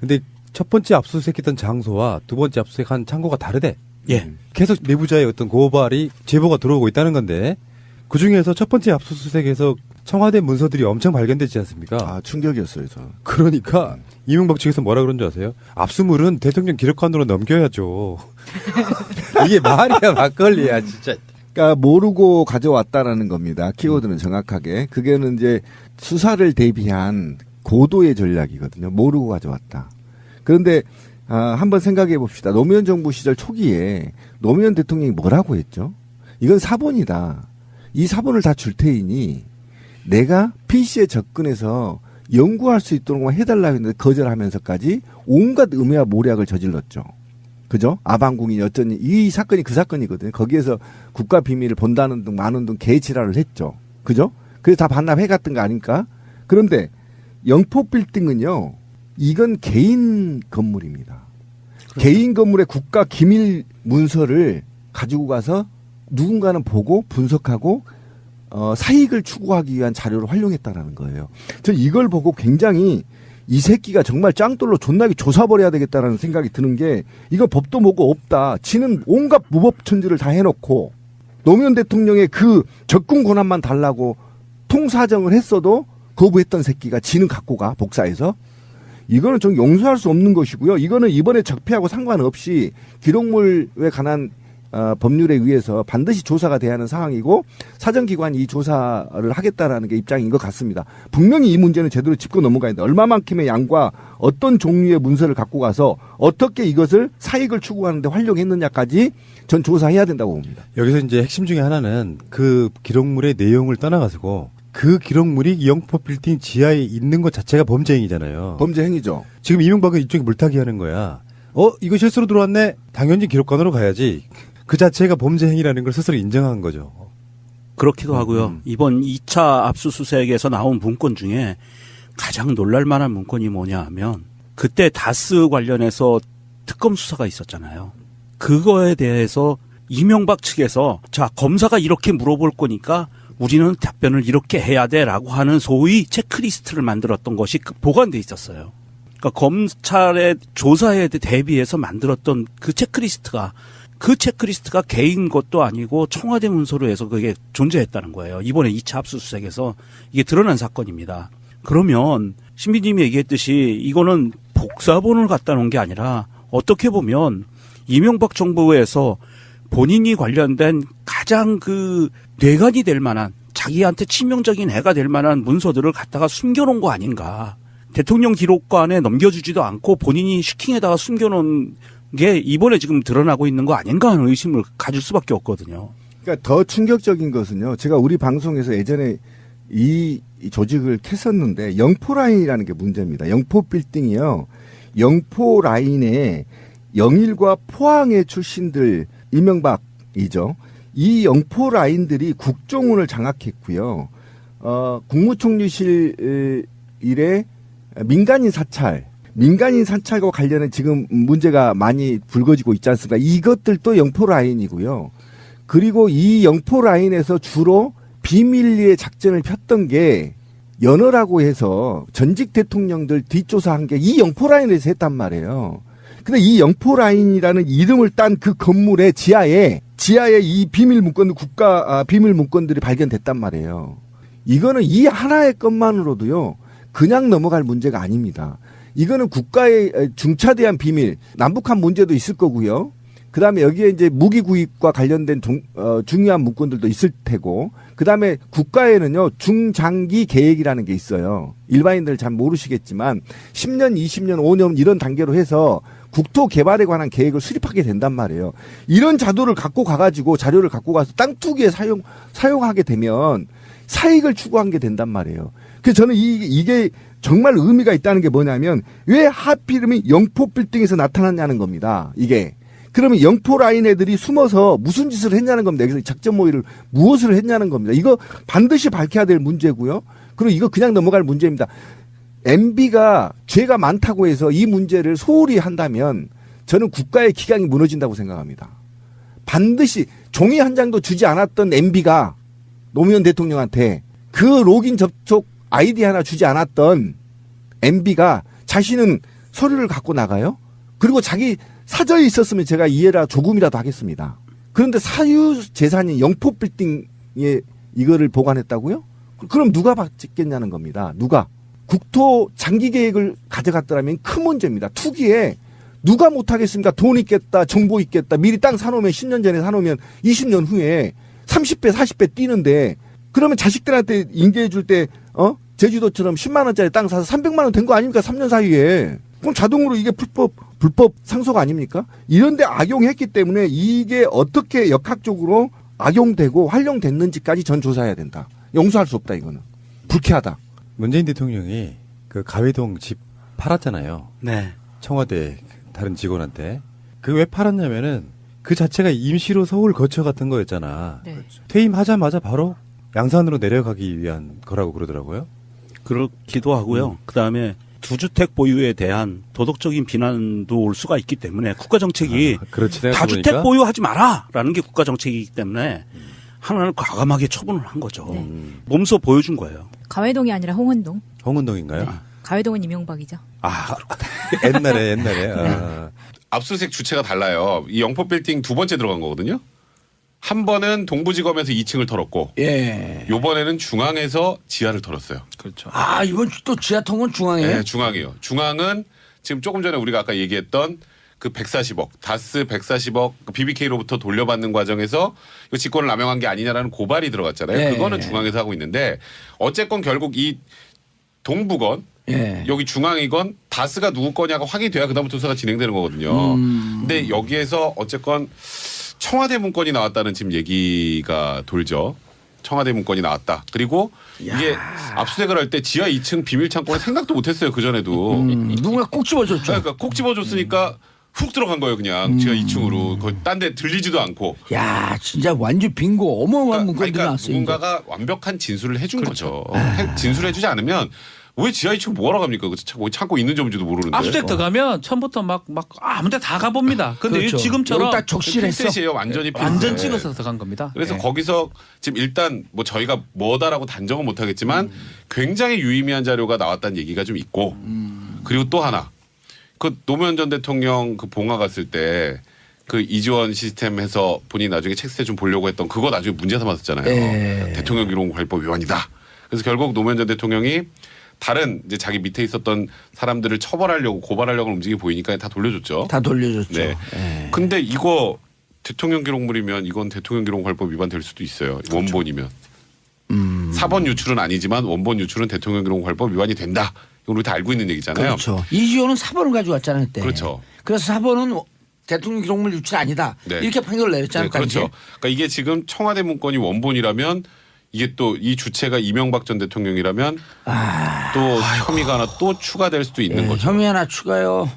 근데 첫 번째 압수수색했던 장소와 두 번째 압수수색한 창고가 다르대. 예. 계속 내부자의 어떤 고발이 제보가 들어오고 있다는 건데 그 중에서 첫 번째 압수수색에서 청와대 문서들이 엄청 발견되지 않습니까? 아 충격이었어요 저. 그러니까 이명박 측에서 뭐라 그런 줄 아세요? 압수물은 대통령 기록관으로 넘겨야죠. 이게 말이야 막걸리야 진짜. 그러니까 모르고 가져왔다라는 겁니다. 키워드는 정확하게 그게는 이제 수사를 대비한 고도의 전략이거든요. 모르고 가져왔다. 그런데 아, 한번 생각해 봅시다. 노무현 정부 시절 초기에 노무현 대통령이 뭐라고 했죠? 이건 사본이다. 이 사본을 다 줄 테이니 내가 PC에 접근해서 연구할 수 있도록 해달라고 했는데 거절하면서까지 온갖 음해와 모략을 저질렀죠. 그죠? 아방궁이 어쩌니 이 사건이 그 사건이거든요. 거기에서 국가 비밀을 본다는 등 많은 등 개지랄을 했죠. 그죠? 그래서 다 반납해 갔던 거 아닙니까? 그런데 영포 빌딩은요. 이건 개인 건물입니다. 개인 건물의 국가 기밀 문서를 가지고 가서 누군가는 보고 분석하고 어, 사익을 추구하기 위한 자료를 활용했다라는 거예요. 저 이걸 보고 굉장히 이 새끼가 정말 짱돌로 존나게 조사버려야 되겠다라는 생각이 드는 게 이거 법도 뭐고 없다. 지는 온갖 무법 천지를 다 해놓고 노무현 대통령의 그 접근 권한만 달라고 통사정을 했어도 거부했던 새끼가 지는 갖고 가 복사해서 이거는 좀 용서할 수 없는 것이고요. 이거는 이번에 적폐하고 상관없이 기록물에 관한 어, 법률에 의해서 반드시 조사가 돼야 하는 상황이고 사정기관이 이 조사를 하겠다라는 게 입장인 것 같습니다. 분명히 이 문제는 제대로 짚고 넘어가야 돼. 얼마만큼의 양과 어떤 종류의 문서를 갖고 가서 어떻게 이것을 사익을 추구하는데 활용했느냐까지 전 조사해야 된다고 봅니다. 여기서 이제 핵심 중에 하나는 그 기록물의 내용을 떠나가지고 그 기록물이 영포 빌딩 지하에 있는 것 자체가 범죄 행위잖아요. 범죄 행위죠. 지금 이명박은 이쪽에 물타기 하는 거야. 어, 이거 실수로 들어왔네? 당연히 기록관으로 가야지. 그 자체가 범죄 행위라는 걸 스스로 인정한 거죠. 그렇기도 하고요. 음. 이번 2차 압수수색에서 나온 문건 중에 가장 놀랄 만한 문건이 뭐냐 하면 그때 다스 관련해서 특검 수사가 있었잖아요. 그거에 대해서 이명박 측에서 자, 검사가 이렇게 물어볼 거니까 우리는 답변을 이렇게 해야 돼라고 하는 소위 체크리스트를 만들었던 것이 그 보관돼 있었어요. 그러니까 검찰의 조사에 대비해서 만들었던 그 체크리스트가 그 체크리스트가 개인 것도 아니고 청와대 문서로 해서 그게 존재했다는 거예요. 이번에 2차 압수수색에서 이게 드러난 사건입니다. 그러면 신비님이 얘기했듯이 이거는 복사본을 갖다 놓은 게 아니라 어떻게 보면 이명박 정부에서 본인이 관련된 가장 그 뇌관이 될 만한 자기한테 치명적인 해가 될 만한 문서들을 갖다가 숨겨놓은 거 아닌가. 대통령 기록관에 넘겨주지도 않고 본인이 슈킹에다가 숨겨놓은 게 이번에 지금 드러나고 있는 거 아닌가 하는 의심을 가질 수밖에 없거든요. 그러니까 더 충격적인 것은요. 제가 우리 방송에서 예전에 이, 이 조직을 캤었는데 영포 라인이라는 게 문제입니다. 영포 빌딩이요. 영포 라인에 영일과 포항의 출신들 이명박이죠. 이 영포 라인들이 국정원을 장악했고요. 어, 국무총리실 일에 민간인 사찰, 민간인 사찰과 관련해 지금 문제가 많이 불거지고 있지 않습니까? 이것들도 영포 라인이고요. 그리고 이 영포 라인에서 주로 비밀리에 작전을 폈던 게 연어라고 해서 전직 대통령들 뒷조사한 게 이 영포 라인에서 했단 말이에요. 근데 이 영포 라인이라는 이름을 딴 그 건물의 지하에 지하에 이 비밀 문건 국가 아, 비밀 문건들이 발견됐단 말이에요. 이거는 이 하나의 건만으로도요 그냥 넘어갈 문제가 아닙니다. 이거는 국가의 중차대한 비밀, 남북한 문제도 있을 거고요. 그 다음에 여기에 이제 무기 구입과 관련된 종, 어, 중요한 문건들도 있을 테고, 그 다음에 국가에는요, 중장기 계획이라는 게 있어요. 일반인들 잘 모르시겠지만, 10년, 20년, 5년 이런 단계로 해서 국토 개발에 관한 계획을 수립하게 된단 말이에요. 이런 자료를 갖고 가가지고 자료를 갖고 가서 땅 투기에 사용, 사용하게 되면 사익을 추구한 게 된단 말이에요. 그래서 저는 이, 이게 정말 의미가 있다는 게 뭐냐면 왜 하필이면 영포 빌딩에서 나타났냐는 겁니다. 이게. 그러면 영포 라인 애들이 숨어서 무슨 짓을 했냐는 겁니다. 여기서 작전 모의를 무엇을 했냐는 겁니다. 이거 반드시 밝혀야 될 문제고요. 그리고 이거 그냥 넘어갈 문제입니다. MB가 죄가 많다고 해서 이 문제를 소홀히 한다면 저는 국가의 기강이 무너진다고 생각합니다. 반드시 종이 한 장도 주지 않았던 MB가 노무현 대통령한테 그 로긴 접촉 아이디 하나 주지 않았던 MB가 자신은 서류를 갖고 나가요? 그리고 자기 사저에 있었으면 제가 이해라 조금이라도 하겠습니다. 그런데 사유 재산인 영포 빌딩에 이거를 보관했다고요? 그- 그럼 누가 받겠냐는 겁니다. 누가? 국토 장기 계획을 가져갔더라면 큰 문제입니다. 투기에 누가 못하겠습니까? 돈 있겠다, 정보 있겠다. 미리 땅 사놓으면 10년 전에 사놓으면 20년 후에 30배, 40배 뛰는데 그러면 자식들한테 인계해 줄 때, 어? 제주도처럼 10만원짜리 땅 사서 300만원 된 거 아닙니까? 3년 사이에. 그럼 자동으로 이게 불법, 불법 상소가 아닙니까? 이런데 악용했기 때문에 이게 어떻게 역학적으로 악용되고 활용됐는지까지 전 조사해야 된다. 용서할 수 없다, 이거는. 불쾌하다. 문재인 대통령이 그 가회동 집 팔았잖아요. 네. 청와대 다른 직원한테. 그 왜 팔았냐면은 그 자체가 임시로 서울 거처 같은 거였잖아. 네. 퇴임하자마자 바로 양산으로 내려가기 위한 거라고 그러더라고요. 그렇기도 하고요. 그 다음에 두주택 보유에 대한 도덕적인 비난도 올 수가 있기 때문에 국가 정책이 아, 그렇지 다주택. 보유하지 마라라는 게 국가 정책이기 때문에 하나를 과감하게 처분을 한 거죠. 네. 음, 몸소 보여준 거예요. 가회동이 아니라 홍은동. 홍은동인가요? 네. 가회동은 이명박이죠. 아, 옛날에 옛날에. 아. 압수수색 주체가 달라요. 이 영포 빌딩 두 번째 들어간 거거든요. 한 번은 동부지검에서 2층을 털었고 예. 요번에는 중앙에서 지하를 털었어요. 그렇죠. 아 이번 주또 지하통은 중앙에. 네, 중앙이요. 중앙은 지금 조금 전에 우리가 아까 얘기했던 그 140억, 다스 140억 그 BBK로부터 돌려받는 과정에서 이거 직권을 남용한 게 아니냐라는 고발이 들어갔잖아요. 네. 그거는 중앙에서 하고 있는데 어쨌건 결국 이 동부건 예. 여기 중앙이건 다스가 누구 거냐가 확인돼야 그다음부터 수사가 진행되는 거거든요. 음. 근데 여기에서 어쨌건 청와대 문건이 나왔다는 지금 얘기가 돌죠. 청와대 문건이 나왔다. 그리고 이게 압수수색을 할 때 지하 2층 비밀 창고는 생각도 못했어요. 그 전에도. 음, 누군가 꼭 집어줬죠. 그러니까 콕 집어줬으니까 훅 들어간 거예요. 그냥 지하 2층으로. 거의 딴 데 들리지도 않고. 야 진짜 완전 빙고 어마어마한 문건들이 그러니까 나왔어요. 누군가가 완벽한 진술을 해준 거죠. 해- 진술해주지 않으면 왜 지하 2층 뭐하러 갑니까? 그 차- 뭐 창고 있는 점인지도 모르는데. 압수수색 들어가면 처음부터 막 막 아무데 다 가봅니다. 근데 그렇죠. 지금처럼 여기 딱 적실했어. 핀셋이에요. 완전히 완전 핀셋. 찍어서 들어간 겁니다. 그래서 예. 거기서 지금 일단 뭐 저희가 뭐다라고 단정은 못하겠지만 굉장히 유의미한 자료가 나왔다는 얘기가 좀 있고 그리고 또 하나 그 노무현 전 대통령 그 봉화 갔을 때 그 이지원 시스템에서 본인이 나중에 책세 좀 보려고 했던 그거 나중에 문제 삼았었잖아요. 예. 대통령 기록 관리법 위반이다. 그래서 결국 노무현 전 대통령이 다른 이제 자기 밑에 있었던 사람들을 처벌하려고 고발하려고 움직이 보이니까 다 돌려줬죠. 다 돌려줬죠. 네. 예. 근데 이거 대통령 기록물이면 이건 대통령 기록 관리법 위반될 수도 있어요. 원본이면. 음. 사본 유출은 아니지만 원본 유출은 대통령 기록 관리법 위반이 된다. 우리 다 알고 있는 얘기잖아요. 그렇죠. 이지호는 사본을 가져왔잖아요 그때. 그렇죠. 그래서 사본은 대통령 기록물 유출 아니다. 네. 이렇게 판결을 네, 내렸잖아요. 그렇죠. 당시에. 그러니까 이게 지금 청와대 문건이 원본이라면 이게 또 이 주체가 이명박 전 대통령이라면 또 혐의가 하나 또 추가될 수도 있는 예, 거죠. 혐의 하나 추가요.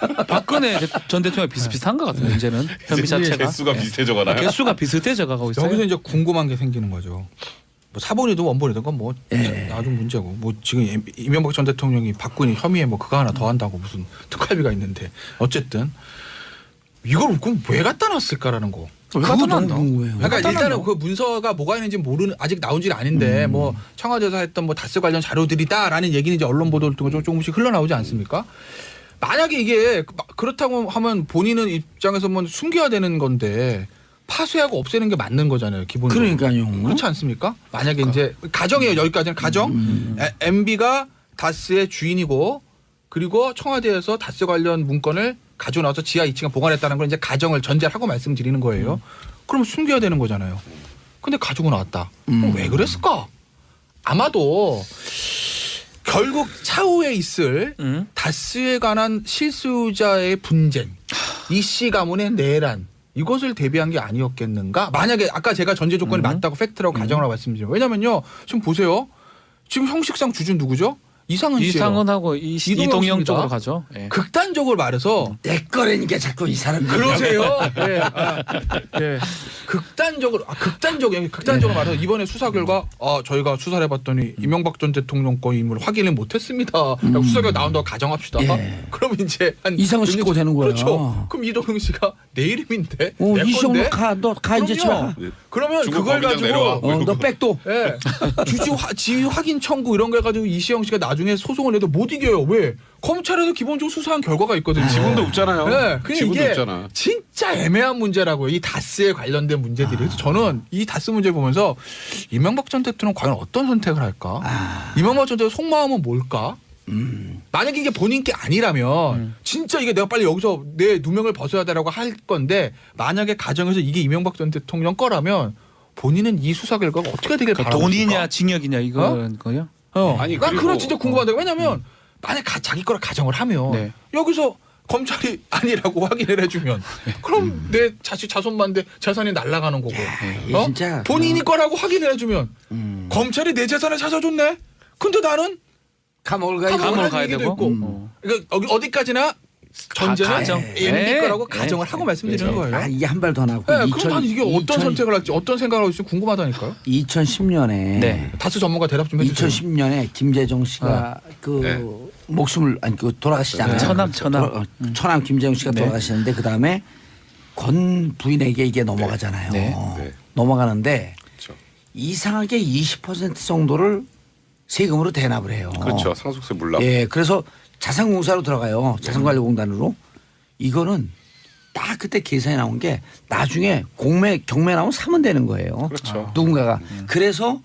박근혜 전 대통령 비슷비슷한 것 같아요. 이제는 혐의 자체가 개수가 예. 비슷해져 가나요? 개수가 비슷해져 가고 있어요. 여기서 이제 궁금한 게 생기는 거죠. 뭐 사본이든 원본이든 건뭐 예. 나중 문제고 뭐 지금 임- 이명박 전 대통령이 박근혜 혐의에 뭐 그거 하나 더 한다고 무슨 특활비가 있는데 어쨌든 이걸 그럼 왜 갖다 놨을까라는 거. 왜 갖다 놨나? 그러니까 일단은? 그 문서가 뭐가 있는지 모르는 아직 나온지는 아닌데 음. 뭐 청와대에서 했던 뭐 다스 관련 자료들이다라는 얘기는 이제 언론 보도 통해 좀 조금씩 흘러나오지 않습니까? 만약에 이게 그- 그렇다고 하면 본인은 입장에서 뭐 숨겨야 되는 건데 파쇄하고 없애는 게 맞는 거잖아요 기본적으로. 그러니까요. 그렇지 않습니까? 만약에 이제 가정이에요 여기까지는 가정. 에- MB가 다스의 주인이고 그리고 청와대에서 다스 관련 문건을 가져 나와서 지하 2층에 보관했다는 걸 이제 가정을 전제하고 말씀드리는 거예요. 그럼 숨겨야 되는 거잖아요. 근데 가지고 나왔다. 그럼 음. 왜 그랬을까? 아마도 결국 차후에 있을 음. 다스에 관한 실수자의 분쟁, 이 씨 가문의 내란 이것을 대비한 게 아니었겠는가? 만약에 아까 제가 전제 조건이 음. 맞다고 팩트라고 가정을 하고 말씀드려요. 왜냐면요, 지금 보세요. 지금 형식상 주준 누구죠? 이상은 씨예요. 이상은하고 이- 이동영 이동영. 쪽으로 가죠. 예. 극단적으로 말해서 내 거라니까 자꾸 이 사람. 그러세요. 예. 아, 예. 극단적으로 아, 극단적으로 극단적으로 말해서 이번에 수사 결과 아 저희가 수사를 해봤더니 이명박 전 대통령 거 인물 확인을 못했습니다. 라고 수사 결과 나온다고 가정합시다. 예. 그럼 이제 한 이상은 씨 거 되는 거예요. 그렇죠. 그럼 이동영 씨가 내 이름인데 어, 내 이시영 건데. 가, 너 가 이제 가. 그럼요. 그러면 중국 그걸 내려와. 가지고 어, 너 백도. 예. 주지 화, 지위 확인 청구 이런 거 해가지고 이시영 씨가 나 중에 소송을 해도 못 이겨요. 왜? 검찰에서 기본적으로 수사한 결과가 있거든요. 지분도 없잖아요. 네, 그냥 지분도 이게 없잖아. 진짜 애매한 문제라고요. 이 다스에 관련된 문제들이. 그래서 저는 이 다스 문제 보면서 이명박 전 대통령 과연 어떤 선택을 할까? 이명박 전 대통령 속마음은 뭘까? 만약에 이게 본인 게 아니라면 진짜 이게 내가 빨리 여기서 내 누명을 벗어야 되라고 할 건데 만약에 가정에서 이게 이명박 전 대통령 거라면 본인은 이 수사 결과가 어떻게 되길 그러니까 바라고 돈이냐? 징역이냐 이건 거요. 어. 아니, 난 그리고- 그거 진짜 궁금한데 왜냐면 만약 가, 자기 거를 가정을 하면 네. 여기서 검찰이 아니라고 확인을 해주면 그럼 내 자식 자손만데 재산이 날아가는 거고 이게 어? 진짜 본인이 거라고 확인을 해주면 음. 검찰이 내 재산을 찾아줬네 근데 나는 감옥을 가야 감옥을 감옥을 갈 가야 되고. 있고 어. 그러니까 어디, 어디까지나 전제는 가정. MD 네. 거라고 네. 가정을 하고 말씀드리는 거예요 아, 이게 한 발 더 나고. 네, 그럼 나는 이게 어떤 선택을 할지 어떤 생각을 할지 궁금하다니까요 2010년에 네. 다스 전문가 대답 좀 해주세요 2010년에 김재정 씨가 그 네. 목숨을 아니 그 돌아가시잖아요. 천암, 천암. 돌아- 어, 천암 김재정 씨가 네. 돌아가시는데 그 다음에 권 부인에게 이게 넘어가잖아요. 네. 네. 넘어가는데 그렇죠. 이상하게 20% 정도를 세금으로 대납을 해요. 그렇죠. 상속세 물납. 예, 그래서 자산공사로 들어가요. 자산관리공단으로. 이거는 딱 그때 계산이 나온 게 나중에 공매 경매 나오면 사면 되는 거예요. 그렇죠. 누군가가. 그래서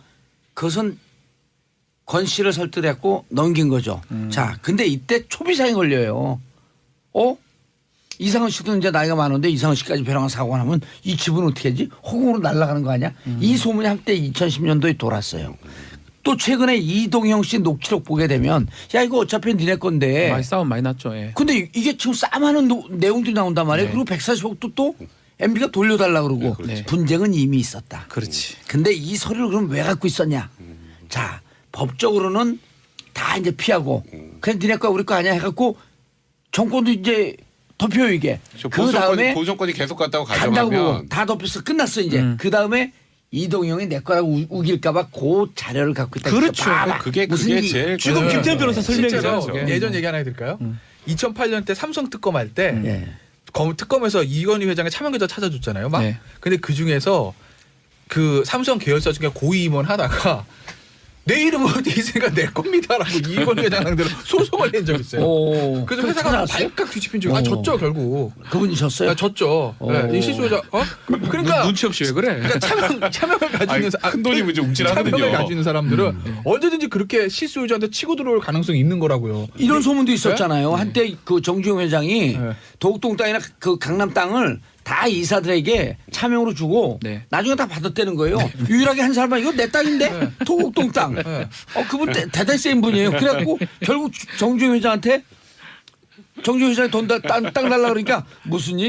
그것은 권 씨를 설득했고 넘긴 거죠. 자, 근데 이때 초비상이 걸려요. 어? 이상은 씨도 이제 나이가 많은데 이상은 씨까지 벼랑한 사고가 나면 이 집은 어떻게 하지? 허공으로 날아가는 거 아니야? 이 소문이 한때 2010년도에 돌았어요. 또 최근에 이동형 씨 녹취록 보게 되면 야 이거 어차피 니네 건데 많이 싸움 많이 났죠. 예. 근데 이게 지금 싸많은 노- 내용들이 나온단 말이에요. 네. 그리고 140억도 또 MB가 돌려달라 그러고 네, 그렇죠. 분쟁은 이미 있었다. 그렇지. 근데 이 서류를 그럼 왜 갖고 있었냐? 자, 법적으로는 다 이제 피하고 그냥 니네 거 우리 거 아니야 해갖고 정권도 이제 덮여요 이게. 저그 다음에 보존권이 계속 갔다고 간다고 가정하면 보고 다 덮여서 끝났어 이제. 음. 그 다음에 이동형이 내 거라고 우- 우길까봐 그 자료를 갖고 있다. 그렇죠. 봐봐. 그게 무슨 그게 이- 제일 지금 중요해요. 김태현 변호사 설명이죠. 그게. 예전 얘기 하나 해드릴까요? 2008년 때 삼성 특검할 때 예. 검- 특검에서 이건희 회장의 차명 계좌 찾아줬잖아요. 막. 네. 근데 그 중에서 그 삼성 계열사 중에 고위 임원 하다가 내 이름은 어디 있으니까 내 겁니다라고 이건희 회장 상대로 소송을 낸 적 있어요. 오. 그래서 그거 회사가 찾아왔어요? 발칵 뒤집힌 적이 아 오. 졌죠 결국. 그분이 졌어요? 아, 졌죠. 네. 이 실수요자. 어? 그러니까 눈치 없이 왜 그래? 그러니까 차명, 차명을 있는 사- 큰 돈이 문제 움찔하거든요. 차명을 가지고 있는 사람들은 언제든지 그렇게 실수요자한테 치고 들어올 가능성이 있는 거라고요. 이런 소문도 있었잖아요. 한때 그 정주영 회장이 네. 도곡동 땅이나 그 강남 땅을 다 이사들에게 차명으로 주고 네. 나중에 다 받았다는 거예요. 유일하게 한 사람은 이거 내 땅인데 도곡동 땅. 어 그분 대, 대단히 센 분이에요. 그래갖고 결국 정주영 회장한테 정주영 회장이 돈땅땅 달라 그러니까 무슨 일